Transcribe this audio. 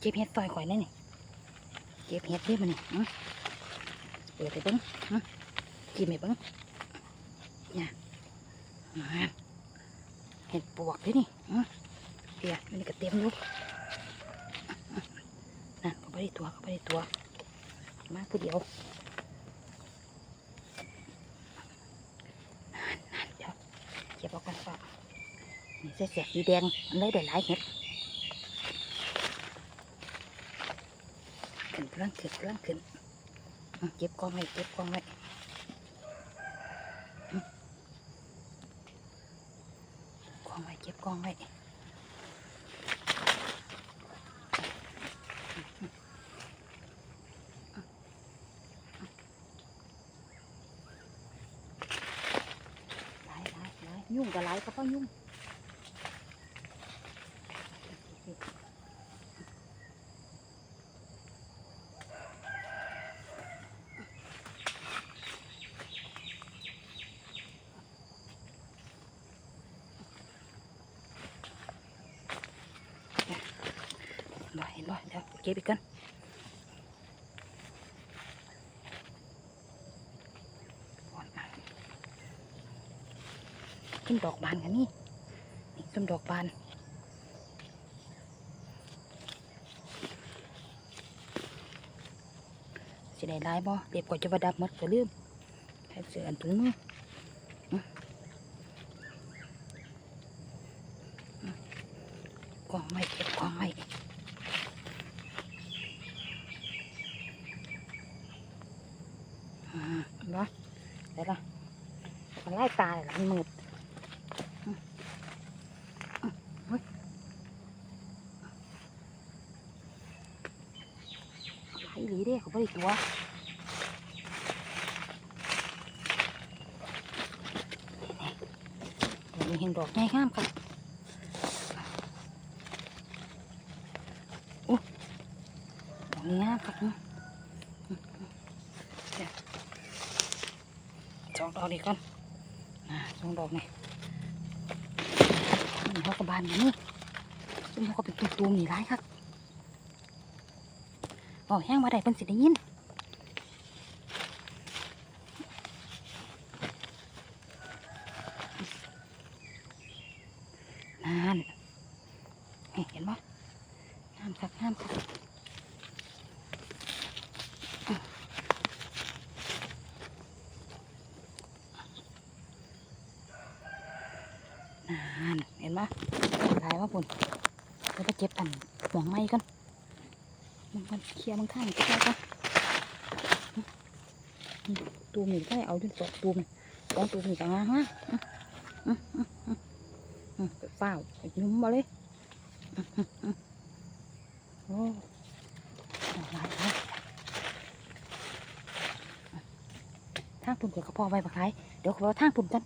เก็บเห็ดซอยข่อยเลยนี่เก็บเห็ดเด้มานี่อื้อเปิดไปบิ้งกินไปบิ้งเนี่ยเห็ดปวกเด้นี่เดี๋ยวมันก็เต็มอยู่อื้อนั่นก็ไม่ได้ตัวก็ไม่ได้ตัวมาผู้เดียวนั่นเดี๋ยวเก็บเอากันฝากนี่เสียสีแดงเลยได้หลายเห็ด ขึ้นกำลังขึ้นกำลังขึ้นเก็บกองไว้เก็บกองไว้กองไว้เก็บกองไว้หลายหลายหลยยุ่งกับหลายก็เพราะยุ่ง บ่เห็นบ่เดี๋ยวเก็บอีกกันขึ้นดอกบานกันนี่นี่ขึ้นดอกบานสิได้ได้บ่เด็บกว่าจะประดับมดก็ลืมใส่เสื้ออันถุงมืออื้ออื้อกองไว้เก็บกองไว้ อ่าเห็ นปะเดี๋ยวละมันไล่ตาเลยล่ะมันมืดอืมอืมเฮ้ยไหลหลีเด้เขาไม่ได้ตัวเดี๋ยวมีเห็นดอกง่ายงามค่ะโอ้ดอกนี้งามค่ะอืม สองดอกดีก่อนอ่าสองดอกนี่นี่เขากระบานอย่างนี้ซึ่งเขาก็เป็นตุ่มๆนี่ร้ายครับบอกแห้งมาได้เป็นสิได้ยินนานเห็นปะงามครับงามครับ นานเห็นปะลายว่าปุ่นเราจะเก็บอันหวงไม้กันมันมันเคลียร์มันข้างก็ได้กันตูมนี่ได้เอาด้วยสองตูมสองตูมนี่ต่างหากนะอื้ออื้ออื้ออื้อไปเฝ้ายุ่มมาเลยโอ้หลายหลายทางปุ่นเกับกระพาะไว้บักไรเดี๋ยวเขาเอาทางปุ่นกัน